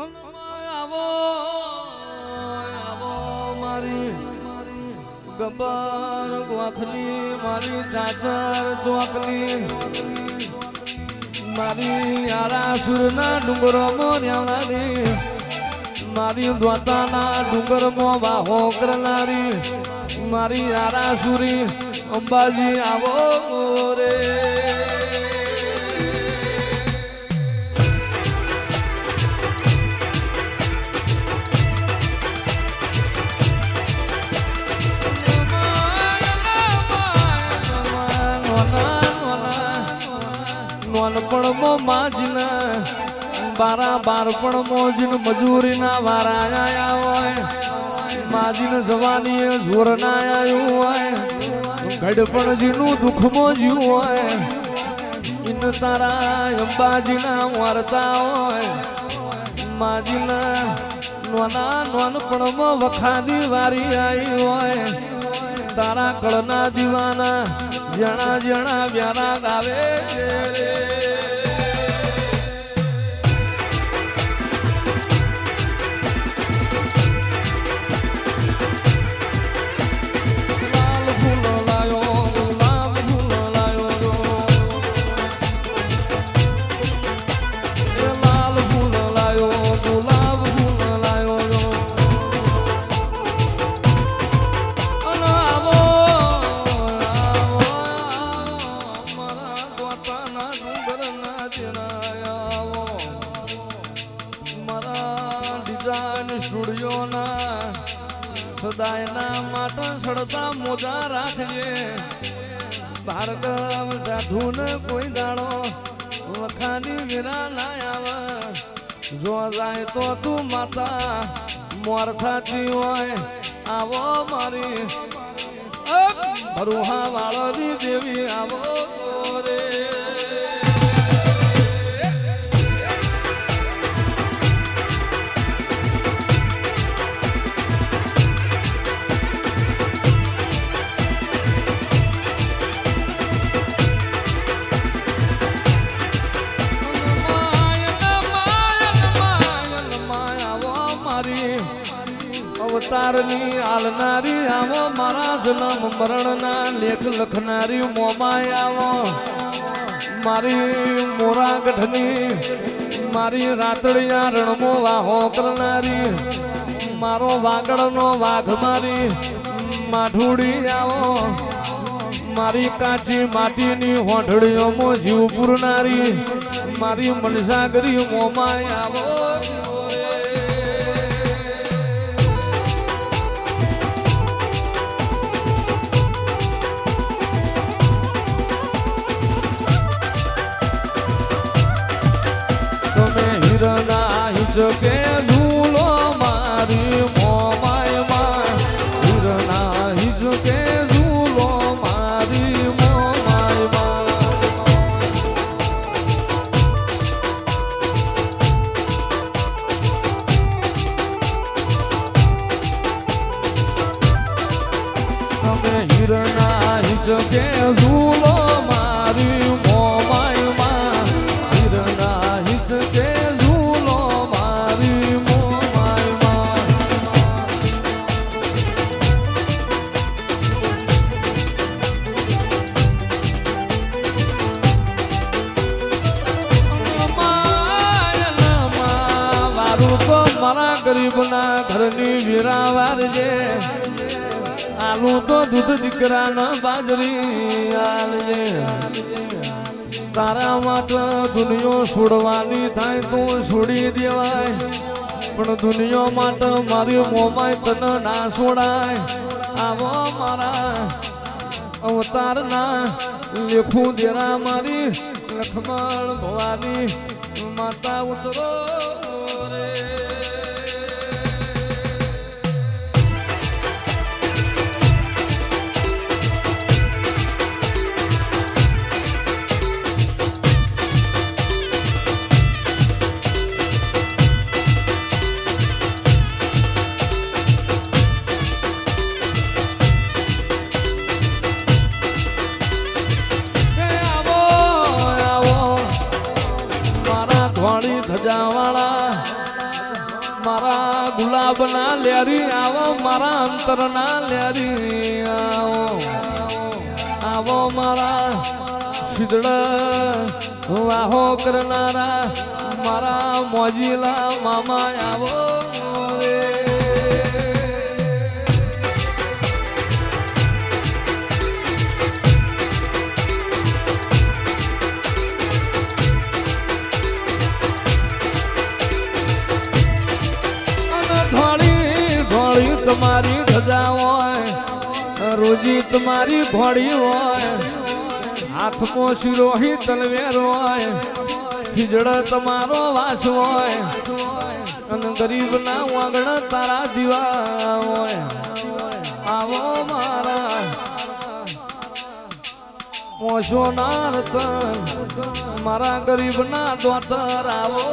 આવો આવો મારી ગબ્બર ગોખલી મારી ચાચર ચોકલી મારી આરાસુરના ડુંગરોમાં ન્યાવનારી મારી દ્વાતાના ડુંગરમાં વાહો કરનારી, મારી આરાસુરી અંબાજી આવો રે બારા બારપણમાં જીન મજૂરીના વારા આયા હોય. માજીન જવાની જોર ના આયું હોય. ગડપણ જીનું દુઃખ મોજ્યું હોય. ઇન તારા અંબાજીના વારતા હોય. માજીના નોના નોનપણમાં વખાની વારી આવી હોય. તારા કળના દીવાના જણા જણા વ્યારા ગાવે. સ્ટુડિયોના સદાયના માટે સડતા મોજા રાખજે. ભાર્ગવ સાધુને કોઈ દાડો વખાની વિરા ના આવે. જો જાય તો તું માતા, મોર થાતી હોય, આવો મારી. ભરુહા વાળો દેવી આવો. અવતારની આલનારી આવો, મારા જન્મ મરણના લેખ લખનારી મોમાય આવો. મારી મોરા ગઢની મારી રાતડિયા રણમો વાહો કરનારી, મારો વાગડનો વાઘ મારી માઠુડી આવો. મારી કાચી માટીની હોઢડીઓમાં જીવ પૂરનારી, મારી મનસાગરી મોમાય આવો. હિચકે ઝૂલો મારી મોમાયમાં હિરના હિચકે ઝૂલો મારી મોમાયમાં તમે હિરના હિચકે ઝૂલો મારું તો મારા ગરીબના ઘરની વીરાવાર છે. આલુ તો દૂધ દીકરાના બાજરી આલજે તારા માટે દુનિયો છોડવાની થાય તો છોડી દેવાય. પણ દુનિયો માટે મારી મોમાય તને ના છોડાય. આવો મારા અવતારના લેખું દેરા મારી લખમણ ભવાની. માતા ઉતરો. ધોળી ધજાવાળા ગુલાબના લેરી આવો, મારા અંતરના લેરી આવો. આવો મારા સિદળ વાહો કરનારા, મારા મોજીલા મામા આવો. તમારી ધજા હોય, રોજી તમારી ઘોડી હોય હાથમાં શિરોહી તલવેર હોય, ખીજડ તમારો વાસ હોય અને ગરીબ ના વાગણ તારા દીવા હોય. આવો મારા મોશો ના મારા ગરીબ ના દોતર આવો.